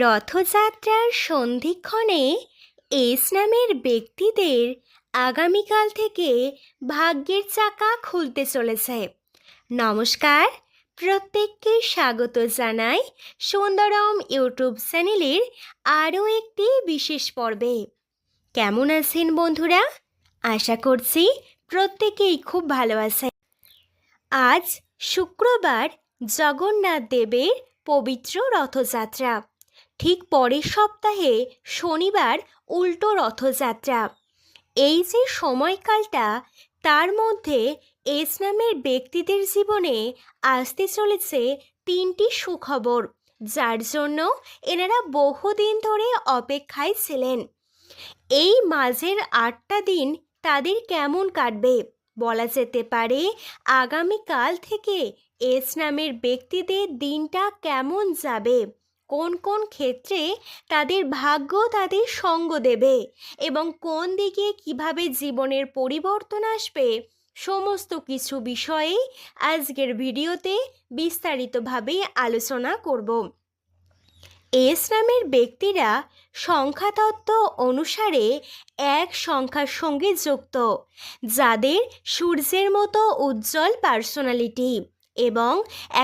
রথযাত্রার সন্ধিক্ষণে এস নামের ব্যক্তিদের আগামীকাল থেকে ভাগ্যের চাকা খুলতে চলেছে। নমস্কার, প্রত্যেককে স্বাগত জানাই সুন্দরম ইউটিউব চ্যানেলের আরও একটি বিশেষ পর্বে। কেমন আছেন বন্ধুরা? আশা করছি প্রত্যেকেই খুব ভালো আছে আজ শুক্রবার জগন্নাথ দেবের পবিত্র রথযাত্রা। ঠিক পরের সপ্তাহে শনিবার উল্টো রথযাত্রা। এই যে সময়কালটা, তার মধ্যে এস নামের ব্যক্তিদের জীবনে আসতে চলেছে তিনটি সুখবর, যার জন্য এনারা বহুদিন ধরে অপেক্ষায় ছিলেন। এই মাঝের আটটা দিন তাদের কেমন কাটবে? বলা যেতে পারে আগামীকাল থেকে এস নামের ব্যক্তিদের দিনটা কেমন যাবে? কোন কোন ক্ষেত্রে তাদের ভাগ্য তাদের সঙ্গ দেবে এবং কোন দিকে কীভাবে জীবনের পরিবর্তন আসবে, সমস্ত কিছু বিষয়ে আজকের ভিডিওতে বিস্তারিতভাবে আলোচনা করব। এস নামের ব্যক্তিরা সংখ্যাতত্ত্ব অনুসারে এক সংখ্যার সঙ্গে যুক্ত, যাদের সূর্যের মতো উজ্জ্বল পার্সোনালিটি এবং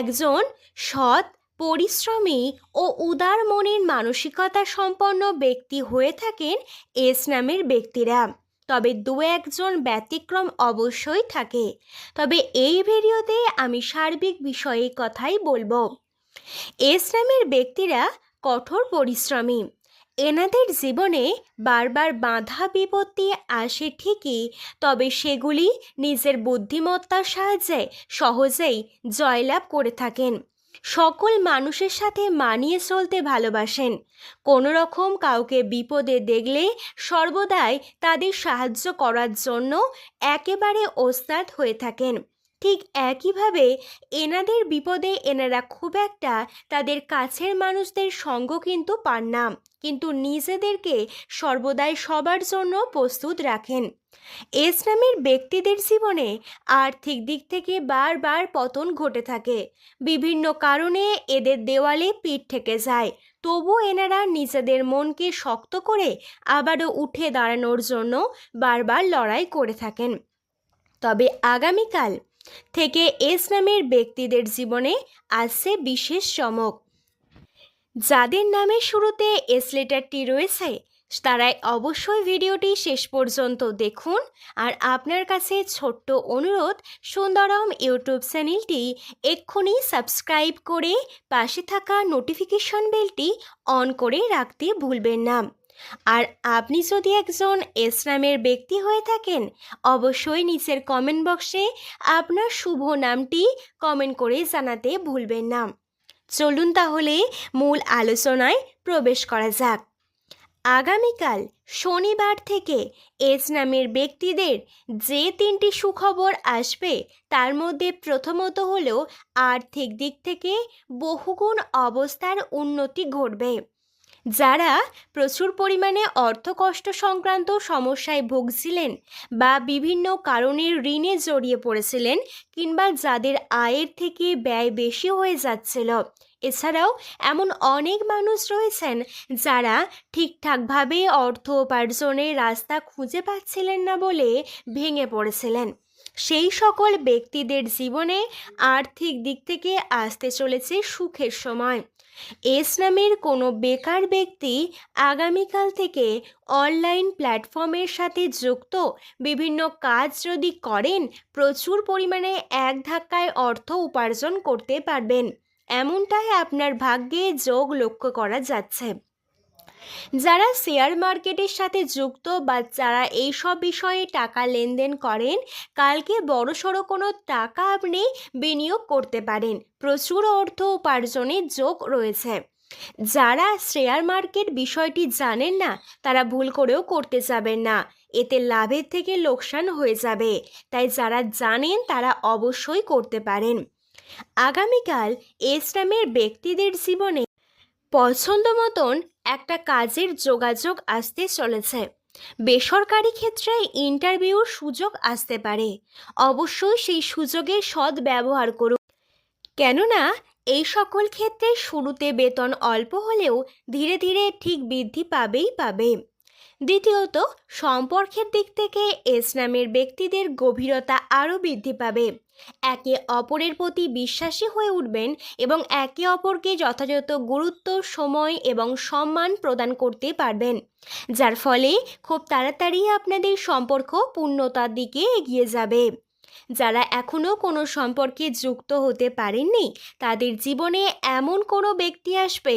একজন সৎ পরিশ্রমী ও উদার মনের মানসিকতা সম্পন্ন ব্যক্তি হয়ে থাকেন এস নামের ব্যক্তিরা। তবে দু একজন ব্যতিক্রম অবশ্যই থাকে। তবে এই ভিডিওতে আমি সার্বিক বিষয়ে কথাই বলব। এস নামের ব্যক্তিরা কঠোর পরিশ্রমী। এনাদের জীবনে বারবার বাধা বিপত্তি আসে ঠিকই, তবে সেগুলি নিজের বুদ্ধিমত্তার সাহায্যে সহজেই জয়লাভ করে থাকেন। সকল মানুষের সাথে মানিয়ে চলতে ভালোবাসেন। কোনো রকম কাউকে বিপদে দেখলে সর্বদাই তাদের সাহায্য করার জন্য একেবারে ওস্তাদ হয়ে থাকেন। ঠিক একইভাবে এনাদের বিপদে এনারা খুব একটা তাদের কাছের মানুষদের সঙ্গ কিন্তু পান না, কিন্তু নিজেদেরকে সর্বদাই সবার জন্য প্রস্তুত রাখেন। এস নামের ব্যক্তিদের জীবনে আর্থিক দিক থেকে বারবার পতন ঘটে থাকে। বিভিন্ন কারণে এদের দেওয়ালে পিঠ থেকে যায়। তবু এনারা নিজেদের মনকে শক্ত করে আবারও উঠে দাঁড়ানোর জন্য বারবার লড়াই করে থাকেন। তবে আগামীকাল থেকে এস নামের ব্যক্তিদের জীবনে আসছে বিশেষ চমক। যাদের নামের শুরুতে এস লেটারটি রয়েছে তারাই অবশ্যই ভিডিওটি শেষ পর্যন্ত দেখুন। আর আপনার কাছে ছোট্ট অনুরোধ, সুন্দরম ইউটিউব চ্যানেলটি এক্ষুনি সাবস্ক্রাইব করে পাশে থাকা নোটিফিকেশন বেলটি অন করে রাখতে ভুলবেন না। আর আপনি যদি একজন ইসলামের ব্যক্তি হয়ে থাকেন, অবশ্যই নিচের কমেন্ট বক্সে আপনার শুভ নামটি কমেন্ট করে জানাতে ভুলবেন না। চলুন তাহলে মূল আলোচনায় প্রবেশ করা যাক। আগামীকাল শনিবার থেকে এস নামের ব্যক্তিদের যে তিনটি সুখবর আসবে, তার মধ্যে প্রথমত হলো আর্থিক দিক থেকে বহুগুণ অবস্থার উন্নতি ঘটবে। যারা প্রচুর পরিমাণে অর্থকষ্ট সংক্রান্ত সমস্যায় ভুগছিলেন বা বিভিন্ন কারণে ঋণে জড়িয়ে পড়েছিলেন কিংবা যাদের আয়ের থেকে ব্যয় বেশি হয়ে যাচ্ছিল এছাড়াও এমন অনেক মানুষ রয়েছেন যারা ঠিকঠাকভাবে অর্থ উপার্জনের রাস্তা খুঁজে পাচ্ছিলেন না বলে ভেঙে পড়েছিলেন। সেই সকল ব্যক্তিদের জীবনে আর্থিক দিক থেকে আসতে চলেছে সুখের সময়। এস নামের কোনো বেকার ব্যক্তি আগামীকাল থেকে অনলাইন প্ল্যাটফর্মের সাথে যুক্ত। বিভিন্ন কাজ যদি করেন, প্রচুর পরিমাণে এক ধাক্কায় অর্থ উপার্জন করতে পারবেন। এমনটাই আপনার ভাগ্যে যোগ লক্ষ্য করা যাচ্ছে। যারা শেয়ার মার্কেটের সাথে যুক্ত বা যারা এইসব বিষয়ে টাকা লেনদেন করেন, কালকে বড়সড় কোনো টাকা আপনি বিনিয়োগ করতে পারেন। প্রচুর অর্থ উপার্জনের যোগ রয়েছে। যারা শেয়ার মার্কেট বিষয়টি জানেন না, তারা ভুল করেও করতে যাবেন না। এতে লাভের থেকে লোকসান হয়ে যাবে। তাই যারা জানেন, তারা অবশ্যই করতে পারেন। আগামীকাল এস নামের ব্যক্তিদের জীবনে পছন্দ মতন একটা কাজের যোগাযোগ আসতে চলেছে। বেসরকারি ক্ষেত্রে ইন্টারভিউর সুযোগ আসতে পারে। অবশ্যই সেই সুযোগের সৎ ব্যবহার করুন। কেননা, এই সকল ক্ষেত্রে শুরুতে বেতন অল্প হলেও ধীরে ধীরে ঠিক বৃদ্ধি পাবেই পাবে। দ্বিতীয়ত, সম্পর্কের দিক থেকে এস নামের ব্যক্তিদের গভীরতা আরও বৃদ্ধি পাবে। একে অপরের প্রতি বিশ্বাসী হয়ে উঠবেন এবং একে অপরকে যথাযথ গুরুত্ব, সময় এবং সম্মান প্রদান করতে পারবেন, যার ফলে খুব তাড়াতাড়ি আপনাদের সম্পর্ক পূর্ণতার দিকে এগিয়ে যাবে। যারা এখনও কোনো সম্পর্কে যুক্ত হতে পারেননি, তাদের জীবনে এমন কোনো ব্যক্তি আসবে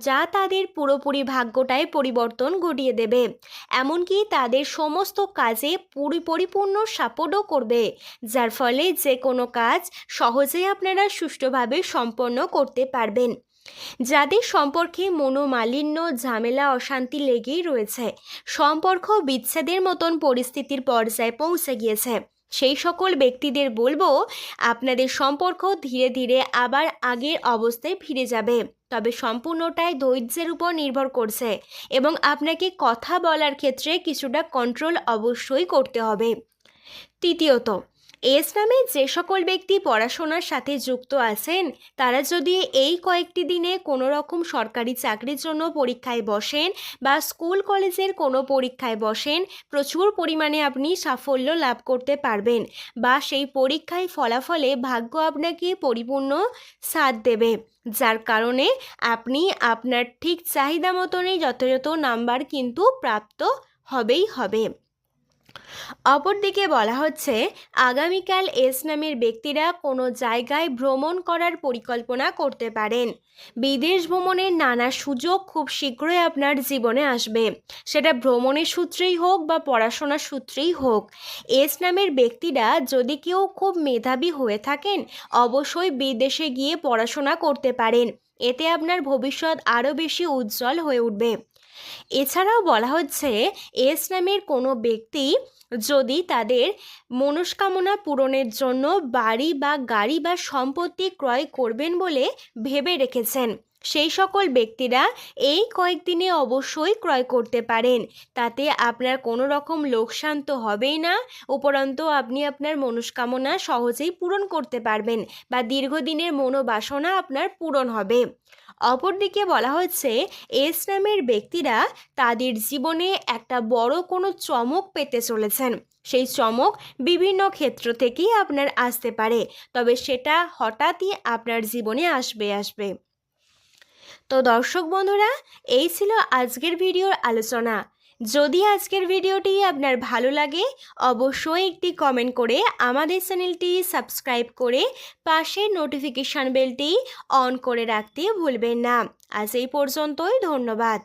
যা তাদের পুরোপুরি ভাগ্যটায় পরিবর্তন ঘটিয়ে দেবে। এমনকি তাদের সমস্ত কাজে পুরি, পরিপূর্ণ সাপোর্টও করবে, যার ফলে যে কোনো কাজ সহজেই আপনারা সুষ্ঠুভাবে সম্পন্ন করতে পারবেন। যাদের সম্পর্কে মনোমালিন্য, ঝামেলা, অশান্তি লেগেই রয়েছে, সম্পর্ক বিচ্ছেদের মতন পরিস্থিতির পর্যায়ে পৌঁছে গিয়েছে। সেই সকল ব্যক্তিদের বলব, আপনাদের সম্পর্ক ধীরে ধীরে আবার আগের অবস্থায় ফিরে যাবে। তবে সম্পূর্ণটাই ধৈর্যের উপর নির্ভর করছে এবং আপনাকে কথা বলার ক্ষেত্রে কিছুটা কন্ট্রোল অবশ্যই করতে হবে। তৃতীয়ত এস নামে যে সকল ব্যক্তি পড়াশোনার সাথে যুক্ত আছেন, তারা যদি এই কয়েকটি দিনে কোনো রকম সরকারি চাকরির জন্য পরীক্ষায় বসেন বা স্কুল কলেজের কোনো পরীক্ষায় বসেন, প্রচুর পরিমাণে আপনি সাফল্য লাভ করতে পারবেন বা সেই পরীক্ষায় ফলাফলে ভাগ্য আপনাকে পরিপূর্ণ সাথ দেবে। যার কারণে আপনি আপনার ঠিক চাহিদা মতনই যথাযথ নাম্বার কিন্তু প্রাপ্ত হবেই হবে। অপরদিকে বলা হচ্ছে আগামীকাল এস নামের ব্যক্তিরা কোনো জায়গায় ভ্রমণ করার পরিকল্পনা করতে পারেন। বিদেশ ভ্রমণের নানা সুযোগ খুব শীঘ্রই আপনার জীবনে আসবে। সেটা ভ্রমণের সূত্রেই হোক বা পড়াশোনার সূত্রেই হোক। এস নামের ব্যক্তিরা যদি কেউ খুব মেধাবী হয়ে থাকেন, অবশ্যই বিদেশে গিয়ে পড়াশোনা করতে পারেন। এতে আপনার ভবিষ্যৎ আরও বেশি উজ্জ্বল হয়ে উঠবে। এছাড়াও বলা হচ্ছে, এস নামের কোনো ব্যক্তি যদি তাদের মনস্কামনা পূরণের জন্য বাড়ি বা গাড়ি বা সম্পত্তি ক্রয় করবেন বলে ভেবে রেখেছেন সেই সকল ব্যক্তিরা এই কয়েকদিনে অবশ্যই ক্রয় করতে পারেন। তাতে আপনার কোনো রকম লোকসান তো হবেই না, উপরন্তু আপনি আপনার মনস্কামনা সহজেই পূরণ করতে পারবেন বা দীর্ঘদিনের মনোবাসনা আপনার পূরণ হবে। অপরদিকে বলা হচ্ছে, এস নামের ব্যক্তিরা তাদের জীবনে একটা বড় কোনো চমক পেতে চলেছেন। সেই চমক বিভিন্ন ক্ষেত্র থেকেই আপনার আসতে পারে, তবে সেটা হঠাৎই আপনার জীবনে আসবে আসবে। তো দর্শক বন্ধুরা, এই ছিল আজকের ভিডিওর আলোচনা। যদি আজকের ভিডিওটি আপনার ভালো লাগে, অবশ্যই একটি কমেন্ট করে আমাদের চ্যানেলটি সাবস্ক্রাইব করে পাশে নোটিফিকেশান বেলটি অন করে রাখতে ভুলবেন না। আজ এই পর্যন্তই, ধন্যবাদ।